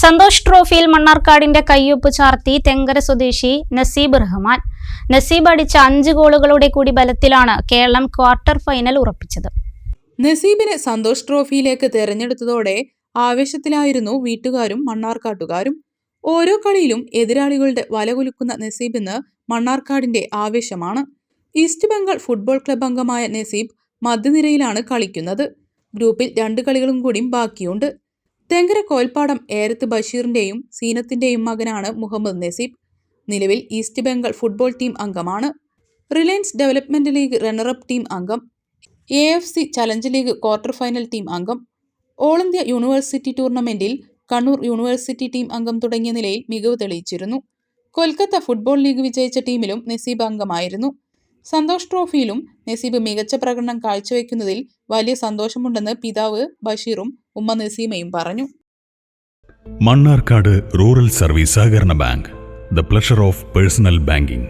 സന്തോഷ് ട്രോഫിയിൽ മണ്ണാർക്കാടിന്റെ കയ്യൊപ്പ് ചാർത്തി തെങ്കര സ്വദേശി നസീബ് റഹ്മാൻ. നസീബ് അടിച്ച അഞ്ച് ഗോളുകളുടെ കൂടി ബലത്തിലാണ് കേരളം ക്വാർട്ടർ ഫൈനൽ ഉറപ്പിച്ചത്. നസീബിനെ സന്തോഷ് ട്രോഫിയിലേക്ക് തെരഞ്ഞെടുത്തതോടെ ആവേശത്തിലായിരുന്നു വീട്ടുകാരും മണ്ണാർക്കാട്ടുകാരും. ഓരോ കളിയിലും എതിരാളികളുടെ വലകുലുക്കുന്ന നസീബിന് മണ്ണാർക്കാടിന്റെ ആവേശമാണ്. ഈസ്റ്റ് ബംഗാൾ ഫുട്ബോൾ ക്ലബ് അംഗമായ നസീബ് മധ്യനിരയിലാണ് കളിക്കുന്നത്. ഗ്രൂപ്പിൽ രണ്ട് കളികളും കൂടിയും ബാക്കിയുണ്ട്. തെങ്കര കോൽപ്പാടം ഏരത്ത് ബഷീറിന്റെയും സീനത്തിന്റെയും മകനാണ് മുഹമ്മദ് നസീബ്. നിലവിൽ ഈസ്റ്റ് ബംഗാൾ ഫുട്ബോൾ ടീം അംഗമാണ്. Reliance development league runner up team അംഗം. A F C challenge league quarter final team അംഗം. ഓൾ ഇന്ത്യ യൂണിവേഴ്സിറ്റി ടൂർണമെന്റിൽ കണ്ണൂർ യൂണിവേഴ്സിറ്റി ടീം അംഗം തുടങ്ങിയ നിലയിൽ മികവ് തെളിയിച്ചിരുന്നു. കൊൽക്കത്ത ഫുട്ബോൾ ലീഗ് വിജയിച്ച ടീമിലും നസീബ് അംഗമായിരുന്നു. സന്തോഷ് ട്രോഫിയിലും നസീബ് മികച്ച പ്രകടനം കാഴ്ചവെക്കുന്നതിൽ വലിയ സന്തോഷമുണ്ടെന്ന് പിതാവ് ബഷീറും ഉമ്മ നസീമയും പറഞ്ഞു. മണ്ണാർക്കാട് റൂറൽ സർവീസ് സഹകരണ bank the pleasure of personal banking.